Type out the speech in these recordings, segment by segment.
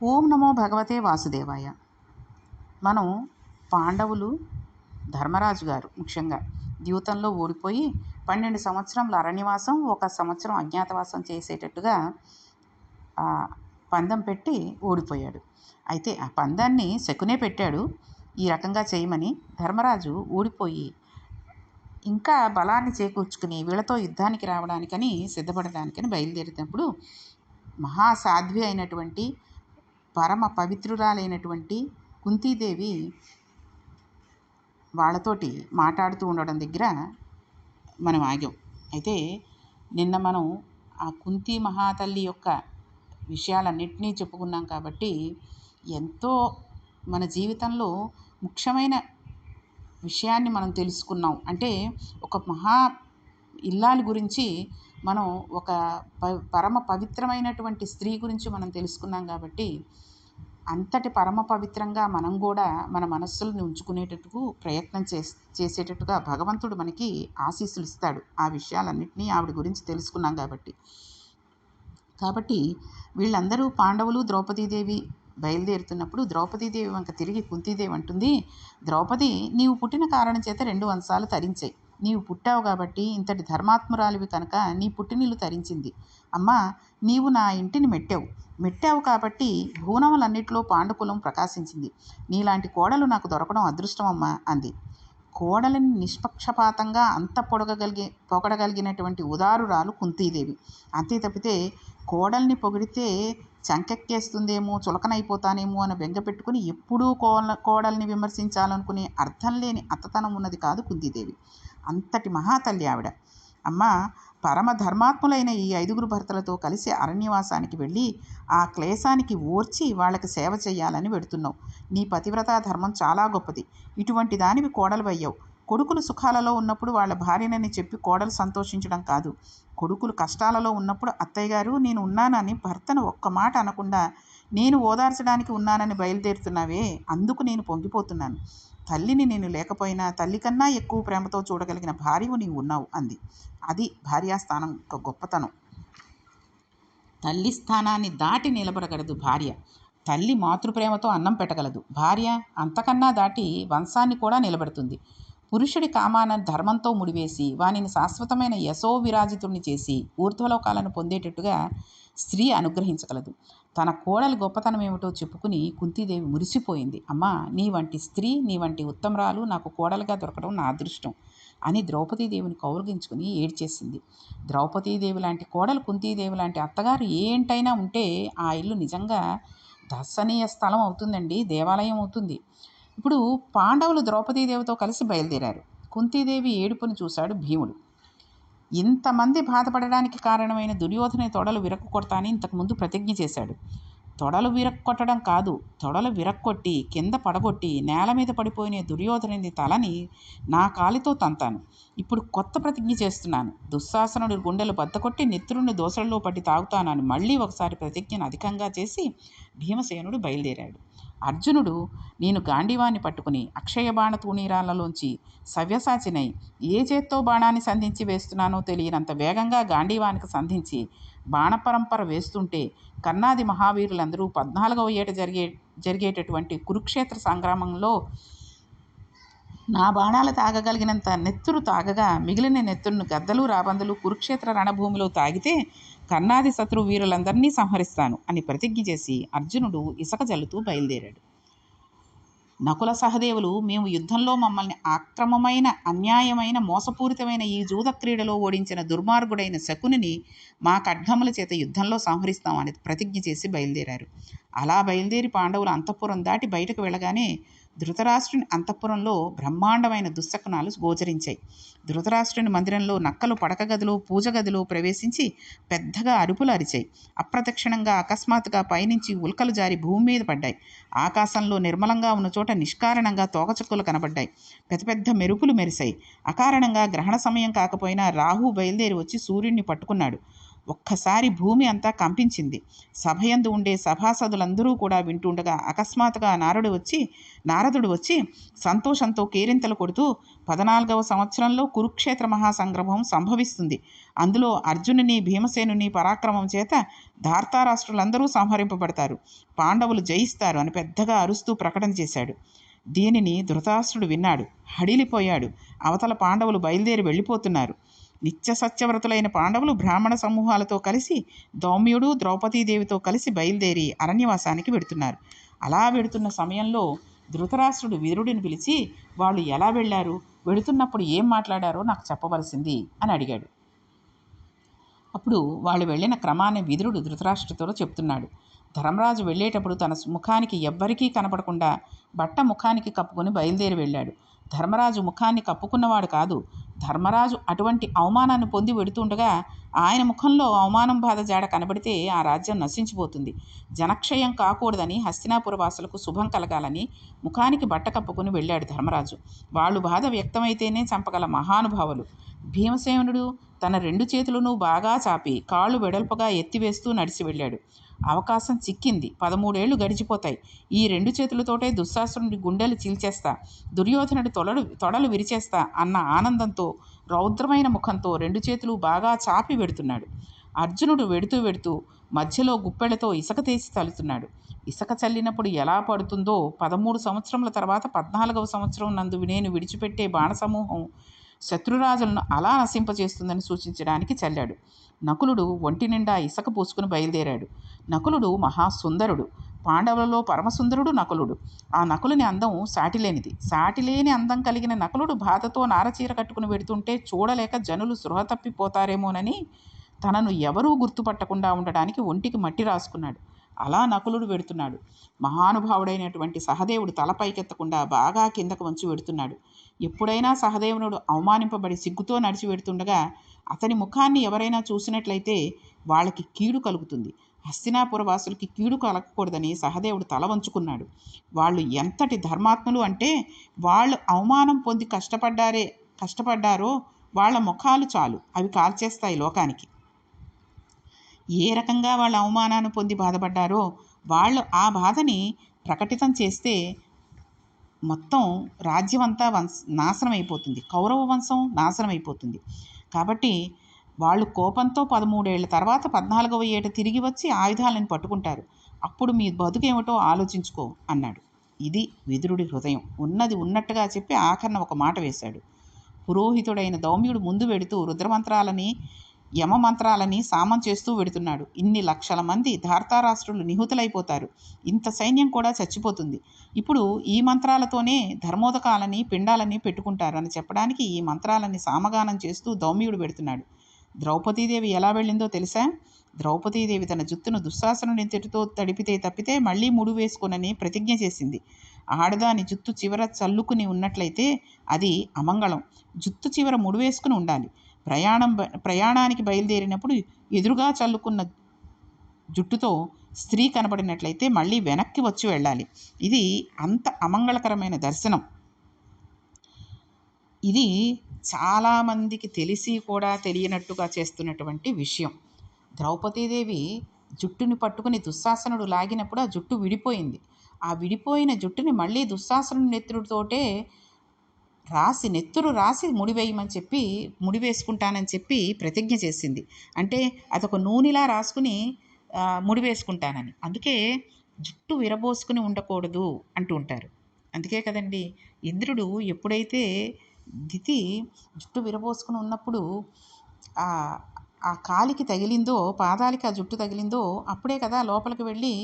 ఓం నమో భగవతే వాసుదేవాయ. మనం పాండవులు ధర్మరాజు గారు ముఖ్యంగా ద్యూతంలో ఓడిపోయి పన్నెండు సంవత్సరంల అరణ్యవాసం ఒక సంవత్సరం అజ్ఞాతవాసం చేసేటట్టుగా పందం పెట్టి ఓడిపోయాడు. అయితే ఆ పందాన్ని శకునే పెట్టాడు. ఈ రకంగా చేయమని ధర్మరాజు ఓడిపోయి ఇంకా బలాన్ని చేకూర్చుకుని వీళ్ళతో యుద్ధానికి రావడానికని సిద్ధపడడానికని బయలుదేరినప్పుడు మహాసాధ్వి అయినటువంటి పరమ పవిత్రురాలైనటువంటి కుంతీదేవి వాళ్ళతోటి మాట్లాడుతూ ఉండడం దగ్గర మనం ఆగాం. అయితే నిన్న మనం ఆ కుంతి మహాతల్లి యొక్క విషయాలన్నింటినీ చెప్పుకున్నాం కాబట్టి ఎంతో మన జీవితంలో ముఖ్యమైన విషయాన్ని మనం తెలుసుకున్నాం. అంటే ఒక మహా ఇల్లాలు గురించి మనం ఒక ప పరమ పవిత్రమైనటువంటి స్త్రీ గురించి మనం తెలుసుకున్నాం కాబట్టి అంతటి పరమ పవిత్రంగా మనం కూడా మన మనస్సులను ఉంచుకునేటట్టుకు ప్రయత్నం చేస్ చేసేటట్టుగా భగవంతుడు మనకి ఆశీస్సులు ఇస్తాడు. ఆ విషయాలన్నింటినీ ఆవిడ గురించి తెలుసుకున్నాం కాబట్టి. కాబట్టి వీళ్ళందరూ పాండవులు ద్రౌపదీదేవి బయలుదేరుతున్నప్పుడు ద్రౌపదీదేవి వంక తిరిగి కుంతీదేవి అంటుంది ద్రౌపది నీవు పుట్టిన కారణం చేత రెండు వంశాలు తరించాయి. నీవు పుట్టావు కాబట్టి ఇంతటి ధర్మాత్మురాలివి కనుక నీ పుట్టినిల్లు తరించింది. అమ్మా నీవు నా ఇంటిని మెట్టావు. మెట్టావు కాబట్టి భూనములన్నిట్లో పాండుకులం ప్రకాశించింది. నీలాంటి కోడలు నాకు దొరకడం అదృష్టం అమ్మా అంది. కోడలిని నిష్పక్షపాతంగా అంత పొడగగలిగే పొగడగలిగినటువంటి ఉదారురాలు కుంతీదేవి. అంతే తప్పితే కోడల్ని పొగిడితే చంకెక్కేస్తుందేమో చులకనైపోతానేమో అని బెంగ పెట్టుకుని ఎప్పుడూ కోల కోడల్ని విమర్శించాలనుకునే అర్థం లేని అత్తతనం ఉన్నది కాదు కుంతీదేవి. అంతటి మహాతల్లి ఆవిడ. అమ్మ పరమ ధర్మాత్ములైన ఈ ఐదుగురు భర్తలతో కలిసి అరణ్యవాసానికి వెళ్ళి ఆ క్లేశానికి ఓర్చి వాళ్ళకి సేవ చేయాలని వెడుతున్నావు. నీ పతివ్రతా ధర్మం చాలా గొప్పది. ఇటువంటి దానివి కోడలు అయ్యావు కొడుకులు సుఖాలలో ఉన్నప్పుడు వాళ్ళ భార్యనని చెప్పి కోడలు సంతోషించడం కాదు. కొడుకులు కష్టాలలో ఉన్నప్పుడు అత్తయ్య గారు నేను ఉన్నానని భర్తను ఒక్క మాట అనకుండా నేను ఓదార్చడానికి ఉన్నానని బయలుదేరుతున్నావే అందుకు నేను పొంగిపోతున్నాను. తల్లిని నేను లేకపోయినా తల్లి కన్నా ఎక్కువ ప్రేమతో చూడగలిగిన భార్యవు నీవు ఉన్నావు అంది. అది భార్యాస్థానం ఒక గొప్పతనం. తల్లి స్థానాన్ని దాటి నిలబడగలదు భార్య. తల్లి మాతృప్రేమతో అన్నం పెట్టగలదు. భార్య అంతకన్నా దాటి వంశాన్ని కూడా నిలబెడుతుంది. పురుషుడి కామాన ధర్మంతో ముడివేసి వానిని శాశ్వతమైన యశో విరాజితుణ్ణి చేసి ఊర్ధ్వలోకాలను పొందేటట్టుగా స్త్రీ అనుగ్రహించగలదు. తన కోడలి గొప్పతనం ఏమిటో చెప్పుకుని కుంతీదేవి మురిసిపోయింది. అమ్మా నీ వంటి స్త్రీ నీ వంటి ఉత్తమరాలు నాకు కోడలుగా దొరకడం నా అదృష్టం అని ద్రౌపదీదేవిని కౌరగించుకుని ఏడ్చేసింది. ద్రౌపదీదేవి లాంటి కోడలు కుంతీదేవి లాంటి అత్తగారు ఏంటైనా ఉంటే ఆ ఇల్లు నిజంగా దర్శనీయ స్థలం అవుతుందండి దేవాలయం అవుతుంది. ఇప్పుడు పాండవులు ద్రౌపదీదేవితో కలిసి బయలుదేరారు. కుంతీదేవి ఏడుపును చూశాడు భీముడు. ఇంతమంది బాధపడడానికి కారణమైన దుర్యోధన తొడలు విరక్కు ఇంతకుముందు ప్రతిజ్ఞ చేశాడు. తొడలు విరక్కొట్టడం కాదు తొడలు విరక్కొట్టి కింద పడగొట్టి నేల మీద పడిపోయిన దుర్యోధనుని తలని నా కాలితో తంతాను. ఇప్పుడు కొత్త ప్రతిజ్ఞ చేస్తున్నాను. దుశ్శాసనుడి గుండెలు బద్దకొట్టి నెత్తురుని దోసల్లో పట్టి తాగుతానని మళ్ళీ ఒకసారి ప్రతిజ్ఞను అధికంగా చేసి భీమసేనుడు బయలుదేరాడు. అర్జునుడు నేను గాండివాన్ని పట్టుకుని అక్షయ బాణ తూణీరాలలోంచి సవ్యసాచినై ఏ చేత్తో బాణాన్ని సంధించి వేస్తున్నానో తెలియనంత వేగంగా గాండివానికి సంధించి బాణపరంపర వేస్తుంటే కన్నాది మహావీరులందరూ పద్నాలుగవ ఏట జరిగే జరిగేటటువంటి కురుక్షేత్ర సంగ్రామంలో నా బాణాలు తాగగలిగినంత నెత్తురు తాగగా మిగిలిన నెత్తురును గద్దలు రాబందులు కురుక్షేత్ర రణభూమిలో తాగితే కర్ణాది శత్రు వీరులందరినీ సంహరిస్తాను అని ప్రతిజ్ఞ చేసి అర్జునుడు ఇసక జల్లుతూ బయలుదేరాడు. నకుల సహదేవులు మేము యుద్ధంలో మమ్మల్ని ఆక్రమమైన అన్యాయమైన మోసపూరితమైన ఈ జూద క్రీడలో ఓడించిన దుర్మార్గుడైన శకునిని మా ఖడ్గముల చేత యుద్ధంలో సంహరిస్తామని ప్రతిజ్ఞ చేసి బయలుదేరారు. అలా బయలుదేరి పాండవులు అంతఃపురం దాటి బయటకు వెళ్ళగానే ధృతరాష్ట్రుని అంతఃపురంలో బ్రహ్మాండమైన దుశ్శకునాలు గోచరించాయి. ధృతరాష్ట్రుని మందిరంలో నక్కలు పడక గదిలో పూజ గదిలో ప్రవేశించి పెద్దగా అరుపులు అరిచాయి. అప్రదక్షిణంగా అకస్మాత్తుగా పైనుంచి ఉల్కలు జారి భూమి మీద పడ్డాయి. ఆకాశంలో నిర్మలంగా ఉన్న చోట నిష్కారణంగా తోకచుక్కలు కనబడ్డాయి. పెద్ద పెద్ద మెరుపులు మెరిశాయి. అకారణంగా గ్రహణ సమయం కాకపోయినా రాహు బయలుదేరి వచ్చి సూర్యుడిని పట్టుకున్నాడు. ఒక్కసారి భూమి అంతా కంపించింది. సభయందు ఉండే సభాసదులందరూ కూడా వింటుండగా అకస్మాత్తుగా నారడు వచ్చి నారదుడు వచ్చి సంతోషంతో కేరింతలు కొడుతూ పద్నాలుగవ సంవత్సరంలో కురుక్షేత్ర మహాసంగ్రమం సంభవిస్తుంది. అందులో అర్జునుని భీమసేనుని పరాక్రమం చేత ధార్తారాష్ట్రులందరూ సంహరింపబడతారు. పాండవులు జయిస్తారు అని పెద్దగా అరుస్తూ ప్రకటన చేశాడు. దీనిని ధృతరాష్ట్రుడు విన్నాడు. హడిలిపోయాడు. అవతల పాండవులు బయలుదేరి వెళ్ళిపోతున్నారు. నిత్య సత్యవ్రతులైన పాండవులు బ్రాహ్మణ సమూహాలతో కలిసి దౌమ్యుడు ద్రౌపదీదేవితో కలిసి బయలుదేరి అరణ్యవాసానికి వెడుతున్నారు. అలా వెడుతున్న సమయంలో ధృతరాష్ట్రుడు విదురుడిని పిలిచి వాళ్ళు ఎలా వెళ్ళారు? వెడుతున్నప్పుడు ఏం మాట్లాడారో నాకు చెప్పవలసింది అని అడిగాడు. అప్పుడు వాళ్ళు వెళ్ళిన క్రమాన్ని విదురుడు ధృతరాష్ట్రతో చెప్తున్నాడు. ధర్మరాజు వెళ్ళేటప్పుడు తన ముఖానికి ఎవ్వరికీ కనపడకుండా బట్ట ముఖానికి కప్పుకొని బయలుదేరి వెళ్ళాడు. ధర్మరాజు ముఖాన్ని కప్పుకున్నవాడు కాదు. ధర్మరాజు అటువంటి అవమానాన్ని పొంది వెడుతుండగా ఆయన ముఖంలో అవమానం బాధ జాడ కనబడితే ఆ రాజ్యం నశించిపోతుంది. జనక్షయం కాకూడదని హస్తినాపుర వాసులకు శుభం కలగాలని ముఖానికి బట్ట కప్పుకుని వెళ్ళాడు ధర్మరాజు. వాళ్ళు బాధ వ్యక్తమైతేనే చంపగల మహానుభావులు. భీమసేనుడు తన రెండు చేతులను బాగా చాపి కాళ్ళు వెడల్పుగా ఎత్తివేస్తూ నడిచి వెళ్ళాడు. అవకాశం చిక్కింది. పదమూడేళ్ళు గడిచిపోతాయి. ఈ రెండు చేతులతోటే దుశ్శాసురుడి గుండెలు చీల్చేస్తా దుర్యోధనుడి తొలలు తొడలు విరిచేస్తా అన్న ఆనందంతో రౌద్రమైన ముఖంతో రెండు చేతులు బాగా చాపి వెడుతున్నాడు. అర్జునుడు వెడుతూ వెడుతూ మధ్యలో గుప్పెళ్ళతో ఇసుక తీసి తలుతున్నాడు ఇసుక చల్లినప్పుడు ఎలా పడుతుందో పదమూడు సంవత్సరముల తర్వాత పద్నాలుగవ సంవత్సరం నందు నేను విడిచిపెట్టే బాణసమూహం శత్రురాజులను అలా నశింపజేస్తుందని సూచించడానికి చల్లాడు. నకులుడు ఒంటి నిండా ఇసక పూసుకుని బయలుదేరాడు. నకులుడు మహాసుందరుడు. పాండవులలో పరమసుందరుడు నకులుడు. ఆ నకులుని అందం సాటిలేనిది. సాటిలేని అందం కలిగిన నకులుడు బాధతో నారచీర కట్టుకుని పెడుతుంటే చూడలేక జనులు సృహ తప్పిపోతారేమోనని తనను ఎవరూ గుర్తుపట్టకుండా ఉండడానికి ఒంటికి మట్టి రాసుకున్నాడు. అలా నకులుడు వెడుతున్నాడు మహానుభావుడైనటువంటి సహదేవుడు తలపైకెత్తకుండా బాగా కిందకు వంచి వెడుతున్నాడు ఎప్పుడైనా సహదేవునుడు అవమానింపబడి సిగ్గుతో నడిచి వెడుతుండగా అతని ముఖాన్ని ఎవరైనా చూసినట్లయితే వాళ్ళకి కీడు కలుగుతుంది. హస్తినాపురవాసులకి కీడు కలగకూడదని సహదేవుడు తల వంచుకున్నాడు. వాళ్ళు ఎంతటి ధర్మాత్ములు అంటే వాళ్ళు అవమానం పొంది కష్టపడ్డారే కష్టపడ్డారో వాళ్ళ ముఖాలు చాలు. అవి కాల్చేస్తాయి లోకానికి. ఏ రకంగా వాళ్ళ అవమానాన్ని పొంది బాధపడ్డారో వాళ్ళు ఆ బాధని ప్రకటితం చేస్తే మొత్తం రాజ్యం అంతా వంశ నాశనం అయిపోతుంది కౌరవ వంశం నాశనం అయిపోతుంది కాబట్టి వాళ్ళు కోపంతో పదమూడేళ్ళ తర్వాత పద్నాలుగవ ఏట తిరిగి వచ్చి ఆయుధాలను పట్టుకుంటారు. అప్పుడు మీ బతుకేమిటో ఆలోచించుకో అన్నాడు. ఇది విదురుడి హృదయం. ఉన్నది ఉన్నట్టుగా చెప్పి ఆఖరణ ఒక మాట వేశాడు. పురోహితుడైన దౌమ్యుడు ముందు వెడుతూ రుద్రమంత్రాలని యమ మంత్రాలని సామం చేస్తూ వెడుతున్నాడు. ఇన్ని లక్షల మంది ధార్తారాష్ట్రులు నిహుతులైపోతారు. ఇంత సైన్యం కూడా చచ్చిపోతుంది. ఇప్పుడు ఈ మంత్రాలతోనే ధర్మోదకాలని పిండాలని పెట్టుకుంటారు అని చెప్పడానికి ఈ మంత్రాలని సామగానం చేస్తూ దౌమ్యుడు పెడుతున్నాడు. ద్రౌపదీదేవి ఎలా వెళ్ళిందో తెలుసా? ద్రౌపదీదేవి తన జుత్తును దుశ్శాసనుని తెటుతో తడిపితే తప్పితే మళ్ళీ ముడు వేసుకోనని ప్రతిజ్ఞ చేసింది. ఆడదాని జుత్తు చివర చల్లుకుని ఉన్నట్లయితే అది అమంగళం. జుత్తు చివర ముడు వేసుకుని ఉండాలి. ప్రయాణం ప్రయాణానికి బయలుదేరినప్పుడు ఎదురుగా చల్లుకున్న జుట్టుతో స్త్రీ కనబడినట్లయితే మళ్ళీ వెనక్కి వచ్చి వెళ్ళాలి. ఇది అంత అమంగళకరమైన దర్శనం. ఇది చాలామందికి తెలిసి కూడా తెలియనట్టుగా చేస్తున్నటువంటి విషయం. ద్రౌపదీదేవి జుట్టుని పట్టుకుని దుశ్శాసనుడు లాగినప్పుడు ఆ జుట్టు విడిపోయింది. ఆ విడిపోయిన జుట్టుని మళ్ళీ దుశ్శాసనుడి నెత్తుడితోటే రాసి నెత్తురు రాసి ముడివేయమని చెప్పి ముడి వేసుకుంటానని చెప్పి ప్రతిజ్ఞ చేసింది. అంటే అదొక నూనెలా రాసుకుని ముడి వేసుకుంటానని అందుకే జుట్టు విరబోసుకుని ఉండకూడదు అంటూ ఉంటారు. అందుకే కదండి ఇంద్రుడు ఎప్పుడైతే దితి జుట్టు విరబోసుకుని ఉన్నప్పుడు ఆ కాలికి తగిలిందో పాదాలకి ఆ జుట్టు తగిలిందో అప్పుడే కదా లోపలికి వెళ్ళి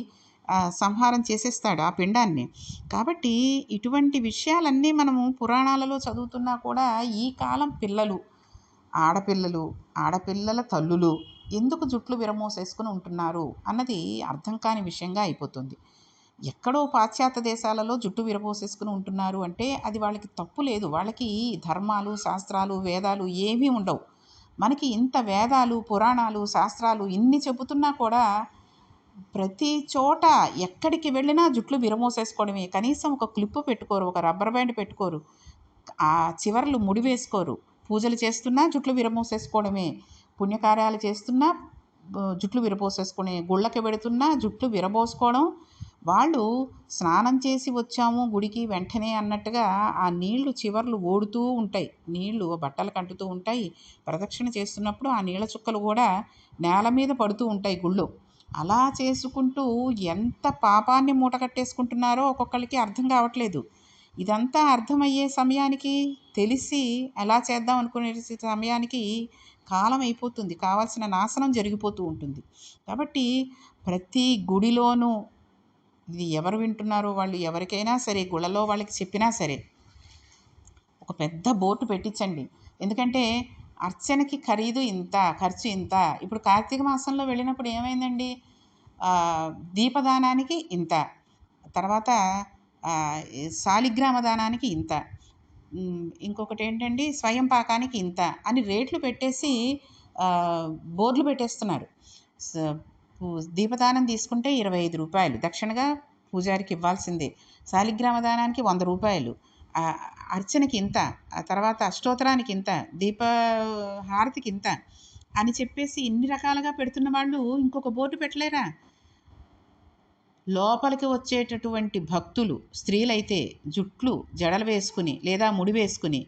సంహారం చేసేస్తాడు ఆ పిండాన్ని. కాబట్టి ఇటువంటి విషయాలన్నీ మనము పురాణాలలో చదువుతున్నా కూడా ఈ కాలం పిల్లలు ఆడపిల్లలు ఆడపిల్లల తల్లులు ఎందుకు జుట్లు విరమోసేసుకుని ఉంటున్నారు అన్నది అర్థం కాని విషయంగా అయిపోతుంది. ఎక్కడో పాశ్చాత్య దేశాలలో జుట్టు విరబోసేసుకుని ఉంటున్నారు అంటే అది వాళ్ళకి తప్పు లేదు. వాళ్ళకి ధర్మాలు శాస్త్రాలు వేదాలు ఏమీ ఉండవు. మనకి ఇంత వేదాలు పురాణాలు శాస్త్రాలు ఇన్ని చెబుతున్నా కూడా ప్రతి చోట ఎక్కడికి వెళ్ళినా జుట్లు విరమోసేసుకోవడమే. కనీసం ఒక క్లిప్పు పెట్టుకోరు ఒక రబ్బర్ బ్యాండ్ పెట్టుకోరు ఆ చివర్లు ముడి వేసుకోరు పూజలు చేస్తున్నా జుట్లు విరమోసేసుకోవడమే. పుణ్యకార్యాలు చేస్తున్నా జుట్లు విరబోసేసుకునే గుళ్ళకి పెడుతున్నా జుట్లు విరబోసుకోవడం. వాళ్ళు స్నానం చేసి వచ్చాము గుడికి వెంటనే అన్నట్టుగా ఆ నీళ్ళు చివర్లు ఓడుతూ ఉంటాయి. నీళ్ళు బట్టలు కంటుతూ ఉంటాయి. ప్రదక్షిణ చేస్తున్నప్పుడు ఆ నీళ్ళ చుక్కలు కూడా నేల మీద పడుతూ ఉంటాయి గుళ్ళు. అలా చేసుకుంటూ ఎంత పాపాన్ని మూట కట్టేసుకుంటున్నారో ఒక్కొక్కరికి అర్థం కావట్లేదు. ఇదంతా అర్థమయ్యే సమయానికి తెలిసి ఎలా చేద్దాం అనుకునే సమయానికి కాలం అయిపోతుంది. కావాల్సిన నాశనం జరిగిపోతూ ఉంటుంది. కాబట్టి ప్రతి గుడిలోనూ ఇది ఎవరు వింటున్నారో వాళ్ళు ఎవరికైనా సరే గుళ్ళలో వాళ్ళకి చెప్పినా సరే ఒక పెద్ద బోర్డు పెట్టించండి. ఎందుకంటే అర్చనకి ఖరీదు ఇంత ఖర్చు ఇంత. ఇప్పుడు కార్తీక మాసంలో వెళ్ళినప్పుడు ఏమైందండి? దీపదానానికి ఇంత. తర్వాత ఆ, శాలిగ్రామ దానానికి ఇంత. ఇంకొకటి ఏంటండి? స్వయం పాకానికి ఇంత అని రేట్లు పెట్టేసి బోర్డులు పెట్టేస్తున్నారు. పూ- దీపదానం తీసుకుంటే ఇరవై ఐదు రూపాయలు. దక్షిణగా పూజారికి ఇవ్వాల్సిందే. శాలిగ్రామ దానానికి వంద రూపాయలు. అర్చనకి ఇంత ఆ తర్వాత అష్టోత్తరానికి ఇంత దీప హారతికి ఇంత అని చెప్పేసి ఇన్ని రకాలుగా పెడుతున్న వాళ్ళు ఇంకొక బోర్డు పెట్టలేరా? లోపలికి వచ్చేటటువంటి భక్తులు స్త్రీలైతే జుట్లు జడలు వేసుకుని లేదా ముడి వేసుకుని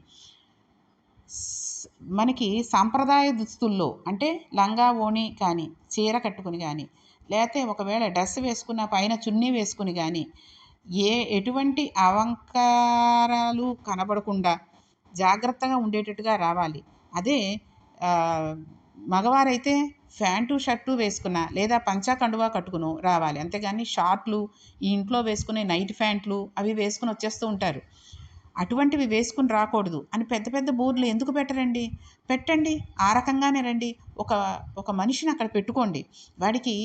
మనకి సాంప్రదాయ దుస్తుల్లో అంటే లంగా ఓణి కానీ చీర కట్టుకుని కానీ లేకపోతే ఒకవేళ డ్రెస్ వేసుకున్న పైన చున్నీ వేసుకుని కానీ ఏ ఎటువంటి అవంకారాలు కనబడకుండా జాగ్రత్తగా ఉండేటట్టుగా రావాలి. అదే మగవారైతే ప్యాంటు షర్టు వేసుకున్న లేదా పంచా కండువా కట్టుకును రావాలి. అంతేగాని షార్ట్లు ఈ ఇంట్లో వేసుకునే నైట్ ప్యాంట్లు అవి వేసుకుని వచ్చేస్తూ ఉంటారు. అటువంటివి వేసుకుని రాకూడదు అని పెద్ద పెద్ద బోర్డులు ఎందుకు పెట్టరండి? పెట్టండి ఆ రకంగానే రండి. ఒక ఒక మనిషిని అక్కడ పెట్టుకోండి. వాడికి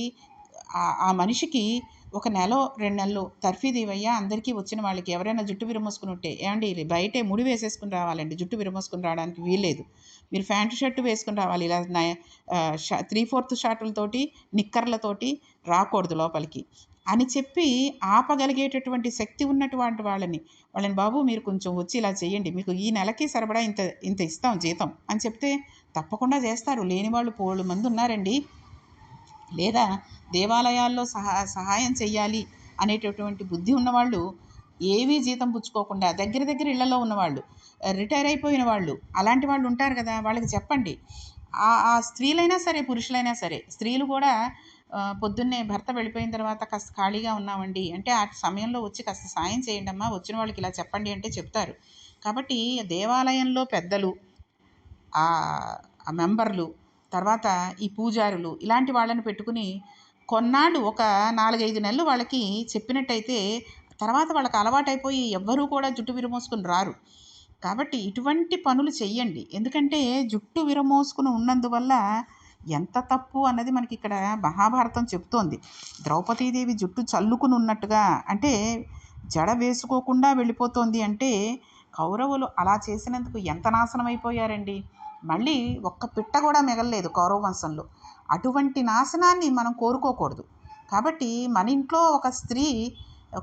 ఆ మనిషికి ఒక నెల రెండు నెలలు తర్ఫీదు ఇవయ్యా అందరికీ వచ్చిన వాళ్ళకి ఎవరైనా జుట్టు విరమోసుకుని ఉంటే ఏమండి బయటే ముడి వేసేసుకుని రావాలండి జుట్టు విరమోసుకుని రావడానికి వీల్లేదు మీరు ప్యాంటు షర్టు వేసుకుని రావాలి. ఇలా త్రీ ఫోర్త్ షార్టులతోటి నిక్కర్లతోటి రాకూడదు లోపలికి. అని చెప్పి ఆపగలిగేటటువంటి శక్తి ఉన్నటువంటి వాళ్ళని వాళ్ళని బాబు మీరు కొంచెం వచ్చి ఇలా చేయండి మీకు ఈ నెలకి సరిపడా ఇంత ఇంత ఇస్తాం జీతం అని చెప్తే తప్పకుండా చేస్తారు. లేని వాళ్ళు పోళ్ళు మంది ఉన్నారండి. లేదా దేవాలయాల్లో సహా సహాయం చెయ్యాలి అనేటటువంటి బుద్ధి ఉన్నవాళ్ళు ఏవీ జీతం పుచ్చుకోకుండా దగ్గర దగ్గర ఇళ్ళలో ఉన్నవాళ్ళు రిటైర్ అయిపోయిన వాళ్ళు అలాంటి వాళ్ళు ఉంటారు కదా వాళ్ళకి చెప్పండి. ఆ స్త్రీలైనా సరే పురుషులైనా సరే స్త్రీలు కూడా పొద్దున్నే భర్త వెళ్ళిపోయిన తర్వాత కాస్త ఖాళీగా ఉన్నామండి అంటే ఆ సమయంలో వచ్చి కాస్త సాయం చేయండి అమ్మా వచ్చిన వాళ్ళకి ఇలా చెప్పండి అంటే చెప్తారు. కాబట్టి దేవాలయంలో పెద్దలు ఆ మెంబర్లు తర్వాత ఈ పూజారులు ఇలాంటి వాళ్ళని పెట్టుకుని కొన్నాళ్ళు ఒక నాలుగైదు నెలలు వాళ్ళకి చెప్పినట్టయితే తర్వాత వాళ్ళకి అలవాటైపోయి ఎవ్వరూ కూడా జుట్టు విరమోసుకుని రారు. కాబట్టి ఇటువంటి పనులు చెయ్యండి. ఎందుకంటే జుట్టు విరమోసుకుని ఉన్నందువల్ల ఎంత తప్పు అన్నది మనకి ఇక్కడ మహాభారతం చెప్తోంది. ద్రౌపదీదేవి జుట్టు చల్లుకుని ఉన్నట్టుగా అంటే జడ వేసుకోకుండా వెళ్ళిపోతోంది అంటే కౌరవులు అలా చేసినందుకు ఎంత నాశనం అయిపోయారండి? మళ్ళీ ఒక్క పిట్ట కూడా మిగలలేదు కౌరవ వంశంలో. అటువంటి నాశనాన్ని మనం కోరుకోకూడదు. కాబట్టి మన ఇంట్లో ఒక స్త్రీ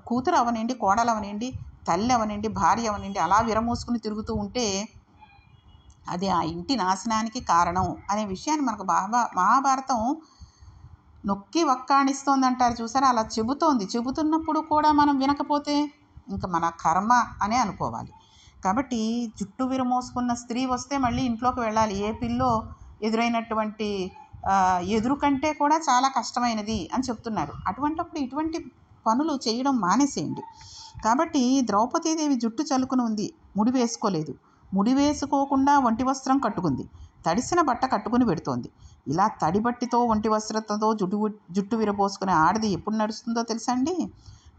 కూతురు అవనండి కోడలు అవనండి తల్లి అవనండి భార్య అవనండి అలా విరమూసుకుని తిరుగుతూ ఉంటే అది ఆ ఇంటి నాశనానికి కారణం అనే విషయాన్ని మనకు మహాభా మహాభారతం నొక్కి వక్కాణిస్తోంది అంటారు చూసారా? అలా చెబుతోంది. చెబుతున్నప్పుడు కూడా మనం వినకపోతే ఇంకా మన కర్మ అనే అనుకోవాలి. కాబట్టి జుట్టు విరమోసుకున్న స్త్రీ వస్తే మళ్ళీ ఇంట్లోకి వెళ్ళాలి. ఏ పిల్లో ఎదురైనటువంటి ఎదురు కంటే కూడా చాలా కష్టమైనది అని చెప్తున్నారు. అటువంటప్పుడు ఇటువంటి పనులు చేయడం మానేసేయండి. కాబట్టి ద్రౌపదీదేవి జుట్టు చలుకును ఉంది. ముడి వేసుకోలేదు. ముడి వేసుకోకుండా ఒంటి వస్త్రం కట్టుకుంది. తడిసిన బట్ట కట్టుకుని పెడుతోంది. ఇలా తడి బట్టితో ఒంటి వస్త్రంతో జుట్టు జుట్టు విరబోసుకునే ఆడది ఎప్పుడు నడుస్తుందో తెలుసా అండి?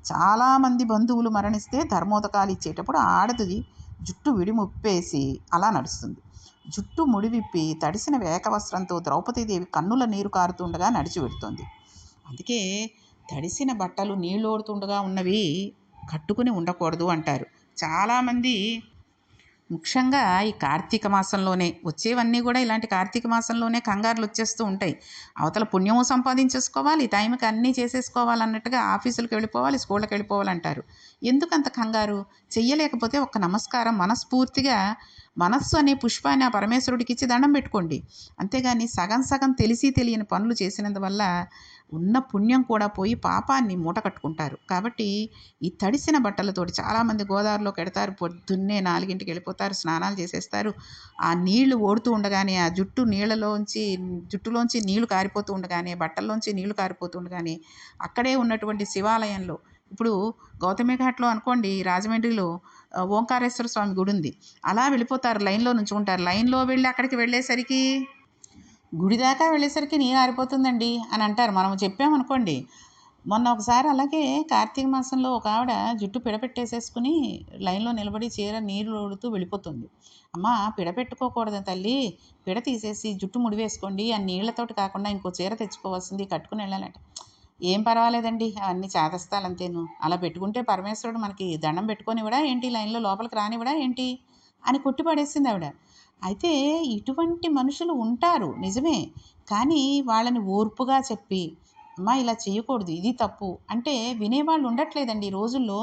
చాలామంది బంధువులు మరణిస్తే ధర్మోదకాలు ఇచ్చేటప్పుడు ఆడది జుట్టు విడిముప్పేసి అలా నడుస్తుంది. జుట్టు ముడివిప్పి తడిసిన వేకవస్త్రంతో ద్రౌపదీదేవి కన్నుల నీరు కారుతుండగా నడిచి పెడుతుంది అందుకే తడిసిన బట్టలు నీళ్ళోడుతుండగా ఉన్నవి కట్టుకుని ఉండకూడదు అంటారు. చాలామంది ముఖ్యంగా ఈ కార్తీక మాసంలోనే వచ్చేవన్నీ కూడా ఇలాంటి కార్తీక మాసంలోనే కంగారులు వచ్చేస్తూ ఉంటాయి. అవతల పుణ్యము సంపాదించేసుకోవాలి టైంకి అన్నీ చేసేసుకోవాలి అన్నట్టుగా ఆఫీసులకు వెళ్ళిపోవాలి స్కూళ్ళకి వెళ్ళిపోవాలంటారు. ఎందుకంత కంగారు? చెయ్యలేకపోతే ఒక నమస్కారం మనస్ఫూర్తిగా మనస్సు అనే పుష్పాన్ని ఆ పరమేశ్వరుడికి ఇచ్చి దండం పెట్టుకోండి. అంతేగాని సగం సగం తెలిసి తెలియని పనులు చేసినందువల్ల ఉన్న పుణ్యం కూడా పోయి పాపాన్ని మూట కట్టుకుంటారు. కాబట్టి ఈ తడిసిన బట్టలతోటి చాలామంది గోదావరిలోకి ఎడతారు పొద్దున్నే నాలుగింటికి వెళ్ళిపోతారు స్నానాలు చేసేస్తారు. ఆ నీళ్ళు ఓడుతూ ఉండగానే ఆ జుట్టు నీళ్ళలోంచి జుట్టులోంచి నీళ్ళు కారిపోతూ ఉండగానే బట్టల్లోంచి నీళ్ళు కారిపోతూ ఉండగానే అక్కడే ఉన్నటువంటి శివాలయంలో ఇప్పుడు గౌతమి ఘాట్లో అనుకోండి రాజమండ్రిలో ఓంకారేశ్వర స్వామి గుడి ఉంది అలా వెళ్ళిపోతారు లైన్లో నుంచుకుంటారు లైన్లో వెళ్ళి అక్కడికి వెళ్ళేసరికి గుడి దాకా వెళ్ళేసరికి నీరు ఆరిపోతుందండి అని అంటారు. మనం చెప్పామనుకోండి మొన్న ఒకసారి అలాగే కార్తీక మాసంలో ఒక ఆవిడ జుట్టు పిడపెట్టేసేసుకుని లైన్లో నిలబడి చీర నీరు ఓడుతూ వెళ్ళిపోతుంది. అమ్మ పిడపెట్టుకోకూడదు తల్లి పిడ తీసేసి జుట్టు ముడివేసుకోండి ఆ నీళ్ళతోటి కాకుండా ఇంకో చీర తెచ్చుకోవాల్సింది కట్టుకుని వెళ్ళాలంటే. ఏం పర్వాలేదండి అవన్నీ చేతస్తాలంతేను అలా పెట్టుకుంటే పరమేశ్వరుడు మనకి దండం పెట్టుకొనివ్వడా ఏంటి? లైన్లో లోపలికి రానివ్వడా ఏంటి? అని కొట్టి పడేసింది ఆవిడ. అయితే ఇటువంటి మనుషులు ఉంటారు నిజమే. కానీ వాళ్ళని ఓర్పుగా చెప్పి అమ్మా ఇలా చేయకూడదు ఇది తప్పు అంటే వినేవాళ్ళు ఉండట్లేదండి ఈ రోజుల్లో.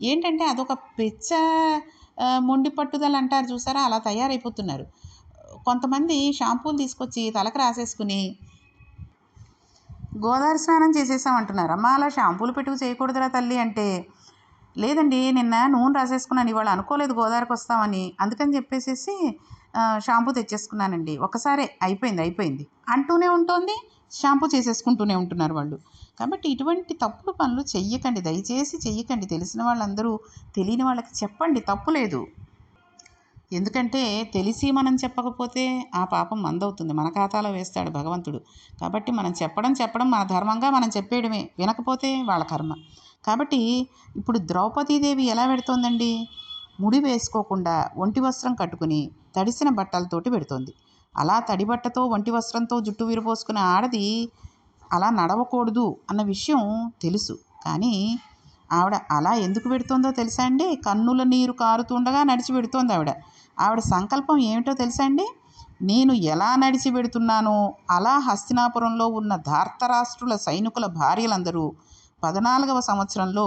ఏంటంటే అదొక పెచ్చ మొండి పట్టుదల అంటారు చూసారా? అలా తయారైపోతున్నారు. కొంతమంది షాంపూలు తీసుకొచ్చి తలకు రాసేసుకుని గోదావరి స్నానం చేసేసామంటున్నారు అమ్మ అలా షాంపూలు పెట్టుకు చేయకూడదురా తల్లి అంటే లేదండి నిన్న నూనె రాసేసుకున్నాను ఇవాళ అనుకోలేదు గోదావరికి వస్తామని అందుకని చెప్పేసేసి షాంపూ తెచ్చేసుకున్నానండి. ఒకసారే అయిపోయింది అయిపోయింది. అంటూనే ఉంటుంది షాంపూ చేసేసుకుంటూనే ఉంటున్నారు వాళ్ళు. కాబట్టి ఇటువంటి తప్పుడు పనులు చెయ్యకండి దయచేసి చెయ్యకండి. తెలిసిన వాళ్ళందరూ తెలియని వాళ్ళకి చెప్పండి తప్పు లేదు. ఎందుకంటే తెలిసి మనం చెప్పకపోతే ఆ పాపం మందవుతుంది. మన ఖాతాలో వేస్తాడు భగవంతుడు. కాబట్టి మనం చెప్పడం చెప్పడం మన ధర్మంగా మనం చెప్పేయడమే. వినకపోతే వాళ్ళ కర్మ. కాబట్టి ఇప్పుడు ద్రౌపదీదేవి ఎలా పెడుతోందండి? ముడి వేసుకోకుండా ఒంటి వస్త్రం కట్టుకుని తడిసిన బట్టలతోటి పెడుతోంది. అలా తడి బట్టతో వంటి వస్త్రంతో జుట్టు విరబోసుకునే ఆడది అలా నడవకూడదు అన్న విషయం తెలుసు. కానీ ఆవిడ అలా ఎందుకు పెడుతోందో తెలుసా అండి? కన్నుల నీరు కారుతుండగా నడిచి పెడుతోంది ఆవిడ. ఆవిడ సంకల్పం ఏమిటో తెలుసా అండి? నేను ఎలా నడిచి పెడుతున్నానో అలా హస్తినాపురంలో ఉన్న ధార్తరాష్ట్రుల సైనికుల భార్యలందరూ పద్నాలుగవ సంవత్సరంలో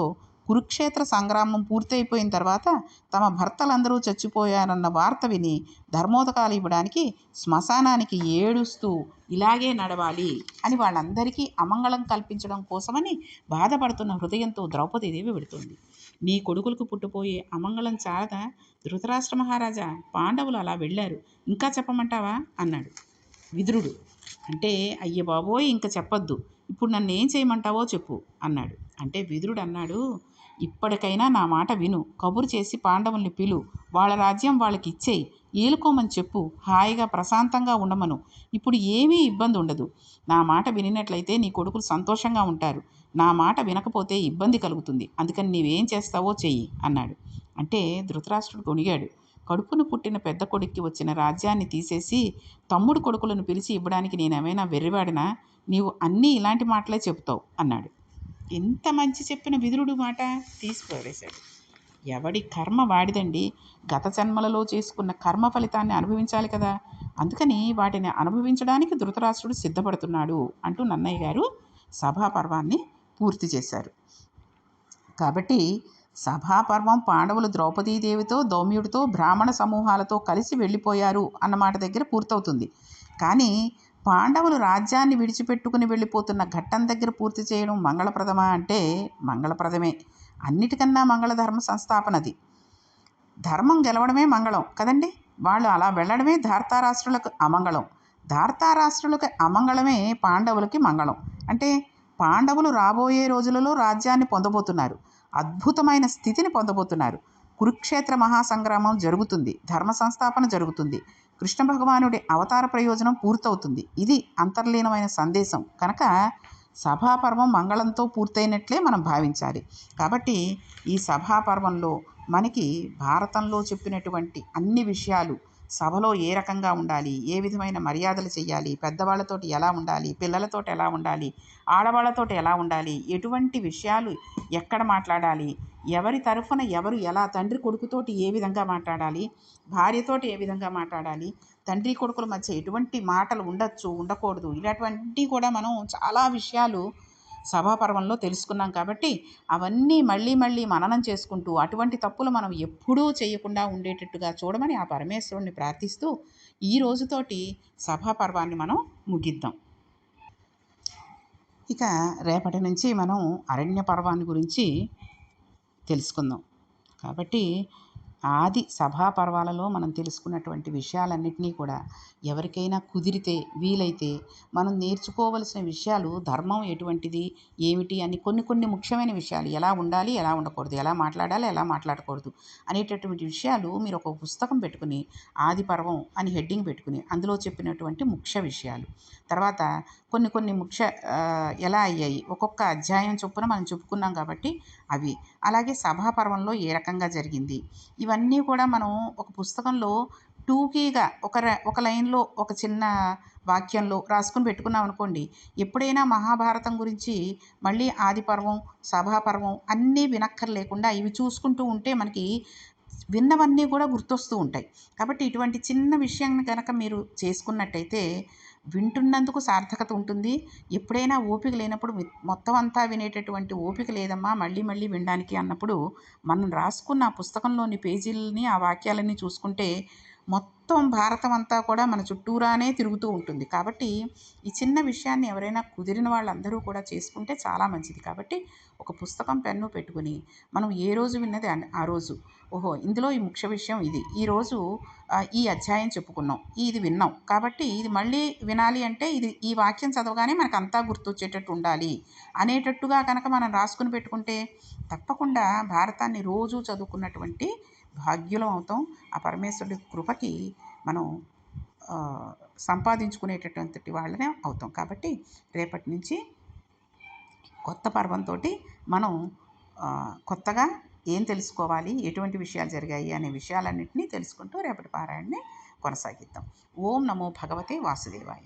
కురుక్షేత్ర సంగ్రామం పూర్తయిపోయిన తర్వాత తమ భర్తలందరూ చచ్చిపోయారన్న వార్త విని ధర్మోదకాలు ఇవ్వడానికి శ్మశానానికి ఏడుస్తూ ఇలాగే నడవాలి అని వాళ్ళందరికీ అమంగళం కల్పించడం కోసమని బాధపడుతున్న హృదయంతో ద్రౌపదీదేవి పెడుతుంది నీ కొడుకులకు పుట్టిపోయే అమంగళం చాలదా? ధృతరాష్ట్ర మహారాజా పాండవులు అలా వెళ్ళారు. ఇంకా చెప్పమంటావా? అన్నాడు. విదురుడు. అంటే అయ్య బాబోయ్ ఇంక చెప్పొద్దు. ఇప్పుడు నన్ను ఏం చేయమంటావో చెప్పు అన్నాడు. అంటే విదురుడు అన్నాడు ఇప్పటికైనా నా మాట విను. కబురు చేసి పాండవుల్ని పిలు. వాళ్ళ రాజ్యం వాళ్ళకి ఇచ్చేయి. ఏలుకోమని చెప్పు. హాయిగా ప్రశాంతంగా ఉండమను. ఇప్పుడు ఏమీ ఇబ్బంది ఉండదు. నా మాట వినినట్లయితే నీ కొడుకులు సంతోషంగా ఉంటారు. నా మాట వినకపోతే ఇబ్బంది కలుగుతుంది. అందుకని నీవేం చేస్తావో చెయ్యి అన్నాడు. అంటే ధృతరాష్ట్రుడు కొనిగాడు కడుపును పుట్టిన పెద్ద కొడుక్కి వచ్చిన రాజ్యాన్ని తీసేసి తమ్ముడు కొడుకులను పిలిచి ఇవ్వడానికి నేనేమైనా వెర్రివాడినా? నీవు అన్నీ ఇలాంటి మాటలే చెబుతావు అన్నాడు. ఎంత మంచి చెప్పిన విదురుడు మాట తీసుకువరేశాడు ఎవడి కర్మ వాడిదండి? గత జన్మలలో చేసుకున్న కర్మ ఫలితాన్ని అనుభవించాలి కదా. అందుకని వాటిని అనుభవించడానికి ధృతరాష్ట్రుడు సిద్ధపడుతున్నాడు అంటూ నన్నయ్య గారు సభాపర్వాన్ని పూర్తి చేశారు. కాబట్టి సభాపర్వం పాండవులు ద్రౌపదీదేవితో దౌమ్యుడితో బ్రాహ్మణ సమూహాలతో కలిసి వెళ్ళిపోయారు అన్నమాట దగ్గర పూర్తవుతుంది. కానీ పాండవులు రాజ్యాన్ని విడిచిపెట్టుకుని వెళ్ళిపోతున్న ఘట్టం దగ్గర పూర్తి చేయడం మంగళప్రదమా అంటే మంగళప్రదమే. అన్నిటికన్నా మంగళ ధర్మ సంస్థాపనది. ధర్మం గెలవడమే మంగళం కదండి? వాళ్ళు అలా వెళ్ళడమే ధార్తారాష్ట్రులకు అమంగళం. ధార్తారాష్ట్రులకు అమంగళమే పాండవులకి మంగళం. అంటే పాండవులు రాబోయే రోజులలో రాజ్యాన్ని పొందబోతున్నారు. అద్భుతమైన స్థితిని పొందబోతున్నారు. కురుక్షేత్ర మహాసంగ్రామం జరుగుతుంది. ధర్మ సంస్థాపన జరుగుతుంది. కృష్ణ భగవానుడి అవతార ప్రయోజనం పూర్తవుతుంది. ఇది అంతర్లీనమైన సందేశం. కనుక సభాపర్వం మంగళంతో పూర్తయినట్లే మనం భావించాలి. కాబట్టి ఈ సభాపర్వంలో మనకి భారతంలో చెప్పినటువంటి అన్ని విషయాలు సభలో ఏ రకంగా ఉండాలి? ఏ విధమైన మర్యాదలు చేయాలి పెద్దవాళ్ళతోటి ఎలా ఉండాలి? పిల్లలతోటి ఎలా ఉండాలి? ఆడవాళ్ళతోటి ఎలా ఉండాలి? ఎటువంటి విషయాలు ఎక్కడ మాట్లాడాలి? ఎవరి తరఫున ఎవరు ఎలా తండ్రి కొడుకుతోటి ఏ విధంగా మాట్లాడాలి? భార్యతోటి ఏ విధంగా మాట్లాడాలి? తండ్రి కొడుకుల మధ్య ఎటువంటి మాటలు ఉండొచ్చు ఉండకూడదు? ఇలాంటివన్నీ కూడా మనం చాలా విషయాలు సభాపర్వంలో తెలుసుకున్నాం కాబట్టి అవన్నీ మళ్ళీ మళ్ళీ మననం చేసుకుంటూ అటువంటి తప్పులు మనం ఎప్పుడూ చేయకుండా ఉండేటట్టుగా చూడమని ఆ పరమేశ్వరుణ్ణి ప్రార్థిస్తూ ఈ రోజుతోటి సభాపర్వాన్ని మనం ముగిద్దాం. ఇక రేపటి నుంచి మనం అరణ్య పర్వాన్ని గురించి తెలుసుకుందాం. కాబట్టి ఆది సభా పర్వాలలో మనం తెలుసుకున్నటువంటి విషయాలన్నింటినీ కూడా ఎవరికైనా కుదిరితే వీలైతే మనం నేర్చుకోవలసిన విషయాలు ధర్మం ఎటువంటిది ఏమిటి అని కొన్ని కొన్ని ముఖ్యమైన విషయాలు ఎలా ఉండాలి ఎలా ఉండకూడదు ఎలా మాట్లాడాలి ఎలా మాట్లాడకూడదు అనేటటువంటి విషయాలు మీరు ఒక పుస్తకం పెట్టుకుని ఆది పర్వం అని హెడ్డింగ్ పెట్టుకుని అందులో చెప్పినటువంటి ముఖ్య విషయాలు. తర్వాత కొన్ని కొన్ని ముఖ్య ఎలా అయ్యాయి ఒక్కొక్క అధ్యాయం చొప్పున మనం చెప్పుకున్నాం కాబట్టి అవి అలాగే సభాపర్వంలో ఏ రకంగా జరిగింది? ఇవన్నీ కూడా మనం ఒక పుస్తకంలో టూకీగా ఒక ఒక లైన్లో ఒక చిన్న వాక్యంలో రాసుకుని పెట్టుకున్నాం అనుకోండి ఎప్పుడైనా మహాభారతం గురించి మళ్ళీ ఆదిపర్వం సభాపర్వం అన్నీ వినక్కర్లేకుండా ఇవి చూసుకుంటూ ఉంటే మనకి విన్నవన్నీ కూడా గుర్తొస్తూ ఉంటాయి. కాబట్టి ఇటువంటి చిన్న విషయం కనుక మీరు చేసుకున్నట్టయితే వింటున్నందుకు సార్థకత ఉంటుంది. ఎప్పుడైనా ఓపిక లేనప్పుడు మొత్తం అంతా వినేటటువంటి ఓపిక లేదమ్మా మళ్ళీ మళ్ళీ వినడానికి అన్నప్పుడు మనం రాసుకున్న ఆ పుస్తకంలోని పేజీలని ఆ వాక్యాలని చూసుకుంటే మొత్తం భారతం అంతా కూడా మన చుట్టూరానే తిరుగుతూ ఉంటుంది. కాబట్టి ఈ చిన్న విషయాన్ని ఎవరైనా కుదిరిన వాళ్ళందరూ కూడా చేసుకుంటే చాలా మంచిది. కాబట్టి ఒక పుస్తకం పెన్ను పెట్టుకుని మనం ఏ రోజు విన్నది ఆ రోజు. ఓహో ఇందులో ఈ ముఖ్య విషయం ఇది. ఈరోజు ఈ అధ్యాయం చెప్పుకున్నాం. ఇది విన్నాం. కాబట్టి ఇది మళ్ళీ వినాలి అంటే ఇది ఈ వాక్యం చదవగానే మనకు అంతా గుర్తొచ్చేటట్టు ఉండాలి. అనేటట్టుగా కనుక మనం రాసుకుని పెట్టుకుంటే తప్పకుండా భారతాన్ని రోజు చదువుకున్నటువంటి భాగ్యులం అవుతాం. ఆ పరమేశ్వరుడి కృపకి మనం సంపాదించుకునేటటువంటి వాళ్ళనే అవుతాం. కాబట్టి రేపటి నుంచి కొత్త పర్వంతో మనం కొత్తగా ఏం తెలుసుకోవాలి ఎటువంటి విషయాలు జరిగాయి అనే విషయాలన్నింటినీ తెలుసుకుంటూ రేపటి పారాయణని కొనసాగిద్దాం. ఓం నమో భగవతే వాసుదేవాయ.